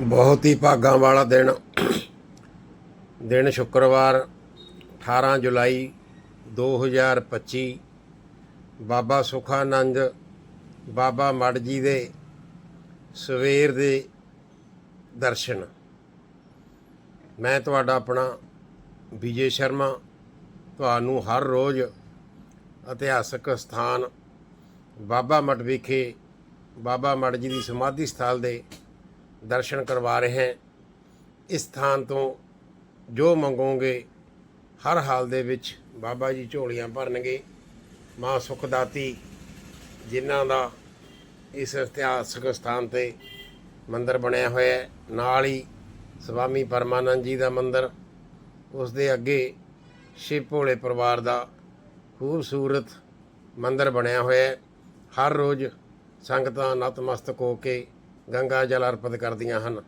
ਬਹੁਤ ਹੀ ਭਾਗਾਂ ਵਾਲਾ ਦਿਨ। ਦਿਨ ਸ਼ੁੱਕਰਵਾਰ 18 ਜੁਲਾਈ 2025 ਬਾਬਾ ਸੁਖਾਨੰਦ, ਬਾਬਾ ਮੜ ਜੀ ਦੇ ਸਵੇਰ ਦੇ ਦਰਸ਼ਨ। ਮੈਂ ਤੁਹਾਡਾ ਆਪਣਾ ਵਿਜੇ ਸ਼ਰਮਾ, ਤੁਹਾਨੂੰ ਹਰ ਰੋਜ਼ ਇਤਿਹਾਸਕ ਸਥਾਨ ਬਾਬਾ ਮਠ ਵਿਖੇ, ਬਾਬਾ ਮੜ ਜੀ ਦੀ ਸਮਾਧੀ ਸਥਲ ਦੇ ਦਰਸ਼ਨ ਕਰਵਾ ਰਹੇ ਹਾਂ। ਇਸ ਸਥਾਨ ਤੋਂ ਜੋ ਮੰਗੋਗੇ, ਹਰ ਹਾਲ ਦੇ ਵਿੱਚ ਬਾਬਾ ਜੀ ਝੋਲੀਆਂ ਭਰਨਗੇ। ਮਾਂ ਸੁਖਦਾਤੀ, ਜਿਨ੍ਹਾਂ ਦਾ ਇਸ ਇਤਿਹਾਸਕ ਸਥਾਨ ਤੇ ਮੰਦਿਰ ਬਣਿਆ ਹੋਇਆ ਹੈ, ਨਾਲ ਹੀ ਸਵਾਮੀ ਪਰਮਾਨੰਦ ਜੀ ਦਾ ਮੰਦਿਰ, ਉਸ ਦੇ ਅੱਗੇ ਸ਼ਿਵ ਭੋਲੇ ਪਰਿਵਾਰ ਦਾ ਖੂਬਸੂਰਤ ਮੰਦਿਰ ਬਣਿਆ ਹੋਇਆ ਹੈ। ਹਰ ਰੋਜ਼ ਸੰਗਤਾਂ ਨਤਮਸਤਕ ਹੋ ਕੇ ਗੰਗਾ ਜਲ ਅਰਪਿਤ ਕਰਦੀਆਂ ਹਨ।